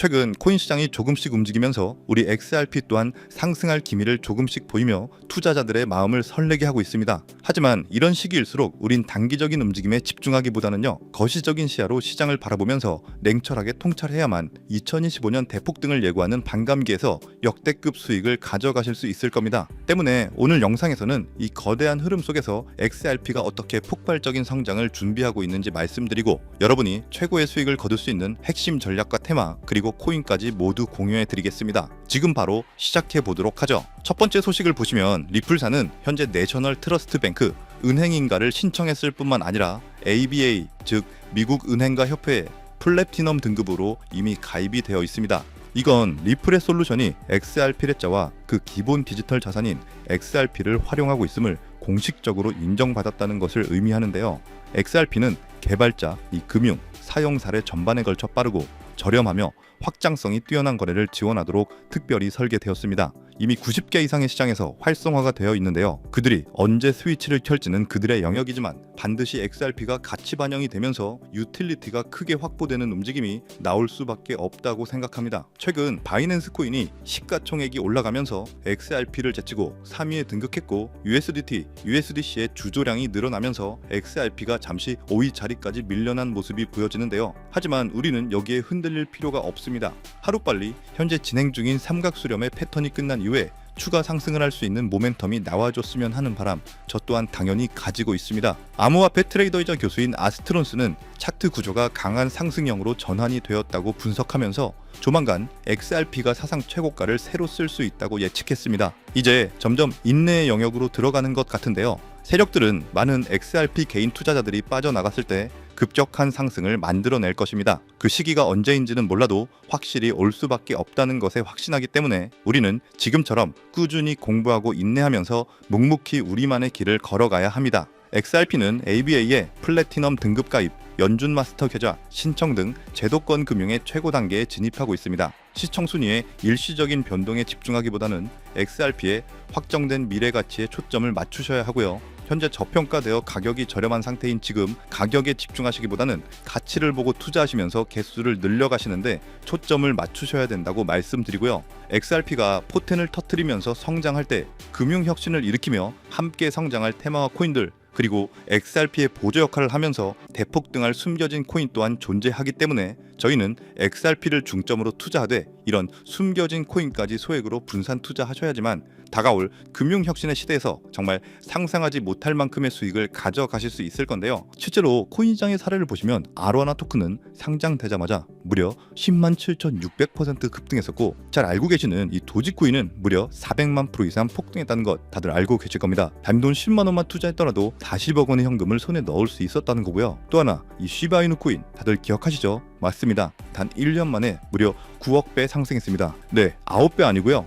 최근 코인 시장이 조금씩 움직이면서 우리 XRP 또한 상승할 기미를 조금씩 보이며 투자자들의 마음을 설레게 하고 있습니다. 하지만 이런 시기일수록 우린 단기적인 움직임에 집중하기보다는요 거시적인 시야로 시장을 바라보면서 냉철하게 통찰해야만 2025년 대폭 등을 예고하는 반감기에서 역대급 수익을 가져가실 수 있을 겁니다. 때문에 오늘 영상에서는 이 거대한 흐름 속에서 XRP가 어떻게 폭발적인 성장을 준비하고 있는지 말씀드리고 여러분이 최고의 수익을 거둘 수 있는 핵심 전략과 테마 그리고 코인까지 모두 공유해 드리겠습니다. 지금 바로 시작해 보도록 하죠. 첫 번째 소식을 보시면 리플사는 현재 내셔널 트러스트 뱅크 은행인가를 신청했을 뿐만 아니라 ABA 즉 미국 은행가 협회에 플래티넘 등급으로 이미 가입이 되어 있습니다. 이건 리플의 솔루션이 XRP 래자와 그 기본 디지털 자산인 XRP를 활용하고 있음을 공식적으로 인정받았다는 것을 의미하는데요. XRP는 개발자, 이 금융, 사용 사례 전반에 걸쳐 빠르고 저렴하며 확장성이 뛰어난 거래를 지원하도록 특별히 설계되었습니다. 이미 90개 이상의 시장에서 활성화가 되어 있는데요. 그들이 언제 스위치를 켤지는 그들의 영역이지만 반드시 XRP가 가치 반영이 되면서 유틸리티가 크게 확보되는 움직임이 나올 수밖에 없다고 생각합니다. 최근 바이낸스 코인이 시가총액이 올라가면서 XRP를 제치고 3위에 등극했고 USDT, USDC의 주조량이 늘어나면서 XRP가 잠시 5위 자리까지 밀려난 모습이 보여지는데요. 하지만 우리는 여기에 흔들릴 필요가 없습니다. 하루빨리 현재 진행 중인 삼각 수렴의 패턴이 끝난 이후 에 추가 상승을 할 수 있는 모멘텀이 나와줬으면 하는 바람 저 또한 당연히 가지고 있습니다. 암호화폐 트레이더이자 교수인 아스트론스는 차트 구조가 강한 상승형으로 전환이 되었다고 분석하면서 조만간 XRP가 사상 최고가를 새로 쓸 수 있다고 예측했습니다. 이제 점점 인내의 영역으로 들어가는 것 같은데요. 세력들은 많은 XRP 개인 투자자들이 빠져나갔을 때 급격한 상승을 만들어낼 것입니다. 그 시기가 언제인지는 몰라도 확실히 올 수밖에 없다는 것에 확신하기 때문에 우리는 지금처럼 꾸준히 공부하고 인내하면서 묵묵히 우리만의 길을 걸어가야 합니다. XRP는 ABA의 플래티넘 등급 가입, 연준 마스터 계좌, 신청 등 제도권 금융의 최고 단계에 진입하고 있습니다. 시청 순위의 일시적인 변동에 집중하기보다는 XRP의 확정된 미래 가치에 초점을 맞추셔야 하고요. 현재 저평가되어 가격이 저렴한 상태인 지금 가격에 집중하시기보다는 가치를 보고 투자하시면서 개수를 늘려가시는데 초점을 맞추셔야 된다고 말씀드리고요. XRP가 포텐을 터트리면서 성장할 때 금융 혁신을 일으키며 함께 성장할 테마와 코인들 그리고 XRP의 보조 역할을 하면서 대폭 등할 숨겨진 코인 또한 존재하기 때문에 저희는 XRP를 중점으로 투자하되 이런 숨겨진 코인까지 소액으로 분산 투자하셔야지만 다가올 금융 혁신의 시대에서 정말 상상하지 못할 만큼의 수익을 가져가실 수 있을 건데요. 실제로 코인 시장의 사례를 보시면 아로하나 토큰은 상장되자마자 무려 10만 7,600% 급등했었고 잘 알고 계시는 이 도지코인은 무려 400만 프로 이상 폭등했다는 것 다들 알고 계실 겁니다. 단돈 10만 원만 투자했더라도 40억 원의 현금을 손에 넣을 수 있었다는 거고요. 또 하나 이 시바이누 코인 다들 기억하시죠? 맞습니다. 단 1년 만에 무려 9억 배 상승했습니다. 네, 9배 아니고요.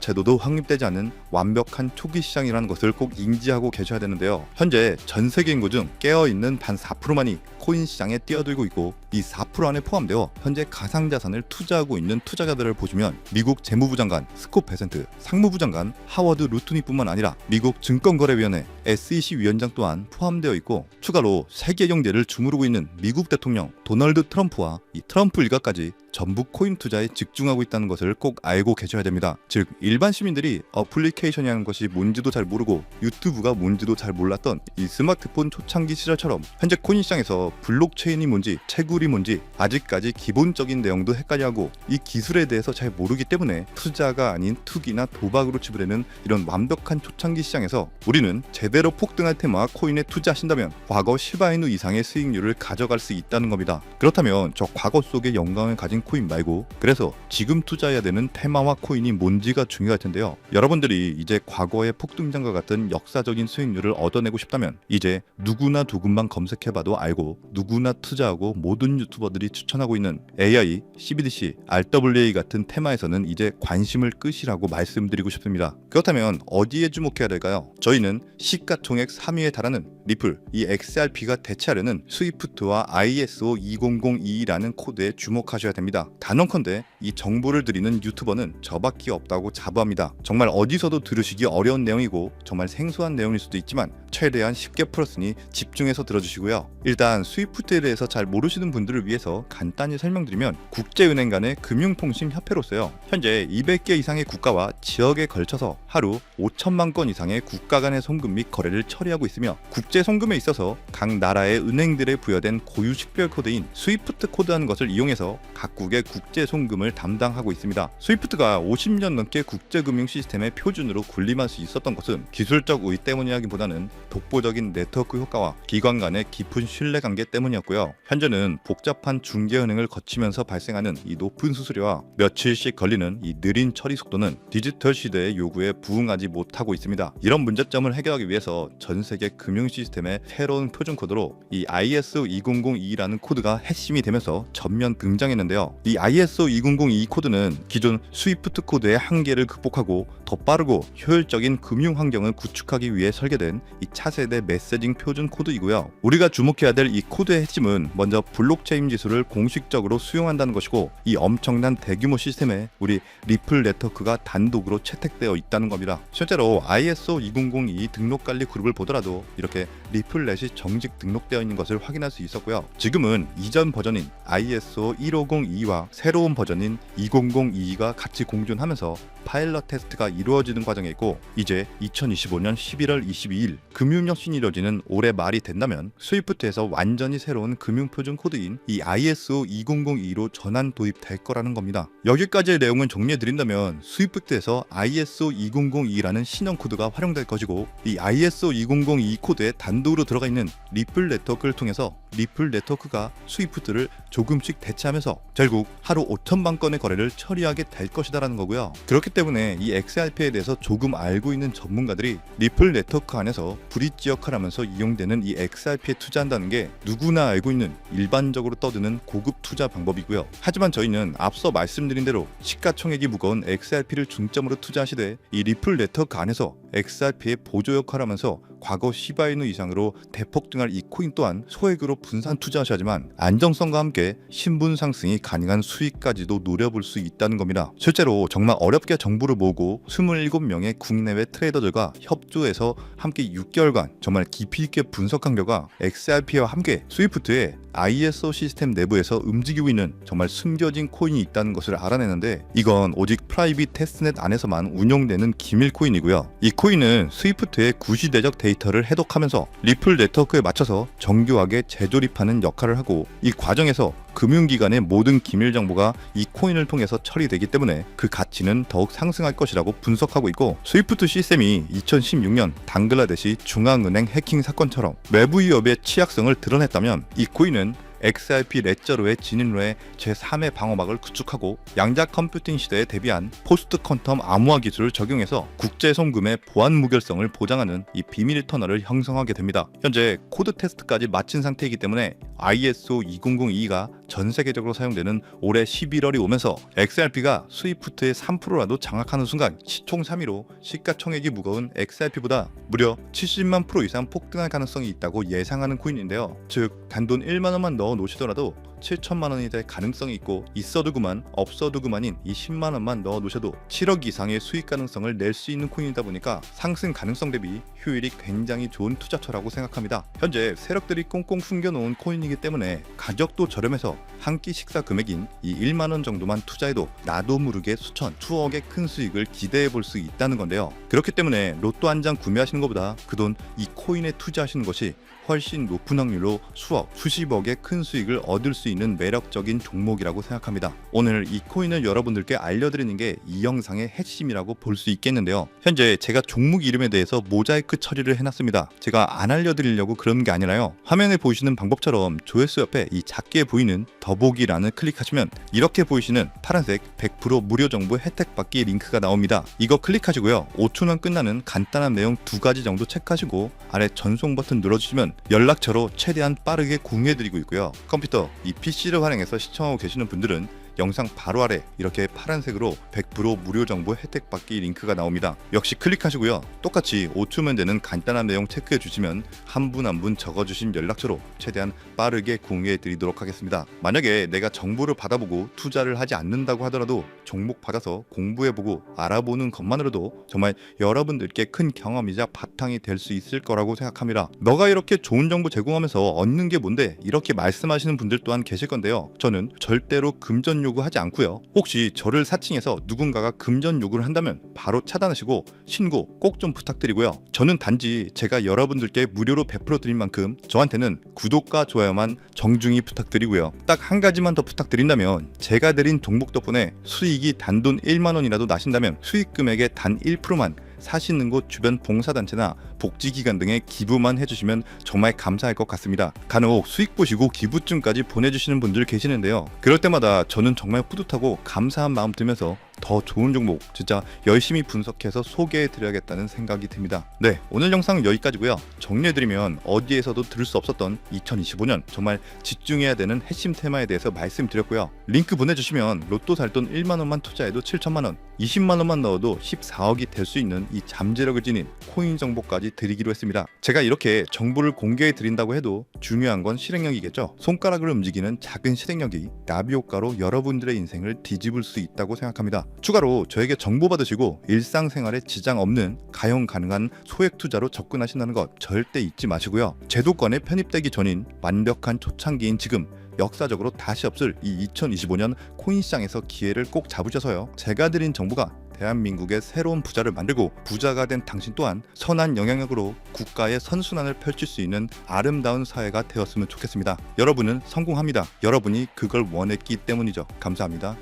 제도도 확립되지 않은 완벽한 초기 시장이라는 것을 꼭 인지하고 계셔야 되는데요. 현재 전 세계 인구 중 깨어 있는 단 4%만이 코인 시장에 뛰어들고 있고 이 4% 안에 포함되어 현재 가상자산을 투자하고 있는 투자자들을 보시면 미국 재무부 장관 스콧 베센트, 상무부 장관 하워드 루트니뿐만 아니라 미국 증권거래위원회 SEC 위원장 또한 포함되어 있고 추가로 세계 경제를 주무르고 있는 미국 대통령 도널드 트럼프와 이 트럼프 일가까지 전부 코인 투자에 집중하고 있다는 것을 꼭 알고 계셔야 됩니다. 즉 일반 시민들이 어플리케이션이라는 것이 뭔지도 잘 모르고 유튜브가 뭔지도 잘 몰랐던 이 스마트폰 초창기 시절처럼 현재 코인 시장에서 블록체인이 뭔지 채굴이 기술이 뭔지 아직까지 기본적인 내용도 헷갈려하고 이 기술에 대해서 잘 모르기 때문에 투자가 아닌 투기나 도박으로 치부되는 이런 완벽한 초창기 시장에서 우리는 제대로 폭등할 테마와 코인에 투자하신다면 과거 시바이누 이상의 수익률을 가져갈 수 있다는 겁니다. 그렇다면 저 과거 속의 영광을 가진 코인 말고 그래서 지금 투자해야 되는 테마와 코인이 뭔지가 중요할 텐데요. 여러분들이 이제 과거의 폭등장과 같은 역사적인 수익률을 얻어내고 싶다면 이제 누구나 누군만 검색해봐도 알고 누구나 투자하고 모든 유튜버들이 추천하고 있는 AI, CBDC, RWA 같은 테마에서는 이제 관심을 끄시라고 말씀드리고 싶습니다. 그렇다면 어디에 주목해야 될까요? 저희는 시가총액 3위에 달하는 리플, 이 XRP가 대체하려는 스위프트와 ISO 2002라는 코드에 주목하셔야 됩니다. 단언컨대 이 정보를 드리는 유튜버는 저밖에 없다고 자부합니다. 정말 어디서도 들으시기 어려운 내용이고 정말 생소한 내용일 수도 있지만 최대한 쉽게 풀었으니 집중해서 들어주시고요. 일단 스위프트에 대해서 잘 모르시는 분들을 위해서 간단히 설명드리면 국제은행 간의 금융통신협회로서요. 현재 200개 이상의 국가와 지역에 걸쳐서 하루 5천만 건 이상의 국가 간의 송금 및 거래를 처리하고 있으며 국제 송금에 있어서 각 나라의 은행들에 부여된 고유 식별 코드인 스위프트 코드라는 것을 이용해서 각국의 국제 송금을 담당하고 있습니다. 스위프트가 50년 넘게 국제 금융 시스템의 표준으로 군림할 수 있었던 것은 기술적 우위 때문이라기보다는 독보적인 네트워크 효과와 기관 간의 깊은 신뢰 관계 때문이었고요. 현재는 복잡한 중개은행을 거치면서 발생하는 이 높은 수수료와 며칠씩 걸리는 이 느린 처리 속도는 디지털 시대의 요구에 부응하지 못하고 있습니다. 이런 문제점을 해결하기 위해서 전 세계 금융 시스템 의 새로운 표준 코드로 이 ISO 2002라는 코드가 핵심이 되면서 전면 등장했는데요. 이 ISO 2002 코드는 기존 스위프트 코드의 한계를 극복하고 더 빠르고 효율적인 금융 환경을 구축하기 위해 설계된 이 차세대 메시징 표준 코드이고요. 우리가 주목해야 될 이 코드의 핵심은 먼저 블록체인 기술을 공식적으로 수용한다는 것이고 이 엄청난 대규모 시스템에 우리 리플 네트워크가 단독으로 채택되어 있다는 겁니다. 실제로 ISO 2002 등록 관리 그룹을 보더라도 이렇게 리플넷이 정식 등록되어 있는 것을 확인할 수 있었고요. 지금은 이전 버전인 ISO 1502와 새로운 버전인 2002가 같이 공존하면서 파일럿 테스트가 이루어지는 과정에 있고 이제 2025년 11월 22일 금융혁신이 이루어지는 올해 말이 된다면 스위프트에서 완전히 새로운 금융표준 코드인 이 ISO 2002로 전환 도입될 거라는 겁니다. 여기까지의 내용을 정리해 드린다면 스위프트에서 ISO 2002라는 신형 코드가 활용될 것이고 이 ISO 2002 코드에 단독으로 들어가 있는 리플 네트워크를 통해서 리플 네트워크가 스위프트를 조금씩 대체하면서 결국 하루 5천만 건의 거래를 처리하게 될 것이다라는 거고요. 그렇기 때문에 이 XRP에 대해서 조금 알고 있는 전문가들이 리플 네트워크 안에서 브릿지 역할을 하면서 이용되는 이 XRP에 투자한다는 게 누구나 알고 있는 일반적으로 떠드는 고급 투자 방법이고요. 하지만 저희는 앞서 말씀드린 대로 시가총액이 무거운 XRP를 중점으로 투자하시되 이 리플 네트워크 안에서 XRP의 보조 역할을 하면서 과거 시바이누 이상으로 대폭등할 이 코인 또한 소액으로 분산 투자하셔야지만 안정성과 함께 신분 상승이 가능한 수익까지도 노려볼 수 있다는 겁니다. 실제로 정말 어렵게 정보를 모으고 27명의 국내외 트레이더들과 협조해서 함께 6개월간 정말 깊이 있게 분석한 결과 XRP와 함께 스위프트의 ISO 시스템 내부에서 움직이고 있는 정말 숨겨진 코인이 있다는 것을 알아내는데 이건 오직 프라이빗 테스트넷 안에서만 운영되는 기밀 코인이고요. 이 코인은 스위프트의 구시대적 데이 터를 해독하면서 리플 네트워크에 맞춰서 정교하게 재조립하는 역할을 하고 이 과정에서 금융기관의 모든 기밀 정보가 이 코인을 통해서 처리되기 때문에 그 가치는 더욱 상승할 것이라고 분석하고 있고 스위프트 시스템이 2016년 당글라데시 중앙은행 해킹 사건처럼 외부 위협의 취약성을 드러냈다면 이 코인은 XRP 레저로의 진입로의 제3의 방어막을 구축하고 양자 컴퓨팅 시대에 대비한 포스트 퀀텀 암호화 기술을 적용해서 국제 송금의 보안 무결성을 보장하는 이 비밀 터널을 형성하게 됩니다. 현재 코드 테스트까지 마친 상태이기 때문에 ISO 2002가 전 세계적으로 사용되는 올해 11월이 오면서 XRP가 스위프트의 3%라도 장악하는 순간 시총 3위로 시가총액이 무거운 XRP보다 무려 70만 프로 이상 폭등할 가능성이 있다고 예상하는 코인인데요. 즉 단돈 1만 원만 넣어 놓으시더라도 7천만 원이 될 가능성이 있고 있어도 그만 없어도 그만인 이 10만 원만 넣어 놓으셔도 7억 이상의 수익 가능성을 낼 수 있는 코인이다 보니까 상승 가능성 대비 효율이 굉장히 좋은 투자처라고 생각합니다. 현재 세력들이 꽁꽁 숨겨놓은 코인이기 때문에 가격도 저렴해서 한 끼 식사 금액인 이 1만 원 정도만 투자해도 나도 모르게 수천, 수억의 큰 수익을 기대해 볼 수 있다는 건데요. 그렇기 때문에 로또 한 장 구매하시는 것보다 그 돈 이 코인에 투자하시는 것이 훨씬 높은 확률로 수억, 수십억의 큰 수익을 얻을 수 있는 매력적인 종목이라고 생각합니다. 오늘 이 코인을 여러분들께 알려드리는 게 이 영상의 핵심이라고 볼 수 있겠는데요. 현재 제가 종목 이름에 대해서 모자이크 처리를 해놨습니다. 제가 안 알려드리려고 그런 게 아니라요. 화면에 보이시는 방법처럼 조회수 옆에 이 작게 보이는 더보기란을 클릭하시면 이렇게 보이시는 파란색 100% 무료 정보 혜택 받기 링크가 나옵니다. 이거 클릭하시고요. 5초면 끝나는 간단한 내용 두 가지 정도 체크하시고 아래 전송 버튼 눌러주시면 연락처로 최대한 빠르게 공유해드리고 있고요. 컴퓨터, 이 PC를 활용해서 시청하고 계시는 분들은 영상 바로 아래 이렇게 파란색으로 100% 무료 정보 혜택 받기 링크가 나옵니다. 역시 클릭하시고요. 똑같이 5초면 되는 간단한 내용 체크해 주시면 한 분 한 분 적어주신 연락처로 최대한 빠르게 공유해 드리도록 하겠습니다. 만약에 내가 정보를 받아보고 투자를 하지 않는다고 하더라도 종목 받아서 공부해보고 알아보는 것만으로도 정말 여러분들께 큰 경험이자 바탕이 될 수 있을 거라고 생각합니다. 너가 이렇게 좋은 정보 제공하면서 얻는 게 뭔데 이렇게 말씀하시는 분들 또한 계실 건데요. 저는 절대로 금전 요구하지 않고요. 혹시 저를 사칭해서 누군가가 금전 요구를 한다면 바로 차단하시고 신고 꼭 좀 부탁드리고요. 저는 단지 제가 여러분들께 무료로 베풀어 드릴 만큼 저한테는 구독과 좋아요만 정중히 부탁드리고요. 딱 한 가지만 더 부탁드린다면 제가 드린 종목 덕분에 수익이 단돈 1만 원이라도 나신다면 수익 금액의 단 1%만 사시는 곳 주변 봉사단체나 복지기관 등에 기부만 해주시면 정말 감사할 것 같습니다. 간혹 수익 보시고 기부증까지 보내주시는 분들 계시는데요. 그럴 때마다 저는 정말 뿌듯하고 감사한 마음 들면서 더 좋은 종목 진짜 열심히 분석해서 소개해 드려야겠다는 생각이 듭니다. 네, 오늘 영상은 여기까지고요. 정리해 드리면 어디에서도 들을 수 없었던 2025년 정말 집중해야 되는 핵심 테마에 대해서 말씀드렸고요. 링크 보내 주시면 로또 살 돈 1만 원만 투자해도 7천만 원, 20만 원만 넣어도 14억이 될 수 있는 이 잠재력을 지닌 코인 정보까지 드리기로 했습니다. 제가 이렇게 정보를 공개해 드린다고 해도 중요한 건 실행력이겠죠. 손가락을 움직이는 작은 실행력이 나비 효과로 여러분들의 인생을 뒤집을 수 있다고 생각합니다. 추가로 저에게 정보 받으시고 일상생활에 지장 없는 가용 가능한 소액 투자로 접근하신다는 것 절대 잊지 마시고요. 제도권에 편입되기 전인 완벽한 초창기인 지금 역사적으로 다시 없을 이 2025년 코인 시장에서 기회를 꼭 잡으셔서요. 제가 드린 정보가 대한민국의 새로운 부자를 만들고 부자가 된 당신 또한 선한 영향력으로 국가의 선순환을 펼칠 수 있는 아름다운 사회가 되었으면 좋겠습니다. 여러분은 성공합니다. 여러분이 그걸 원했기 때문이죠. 감사합니다.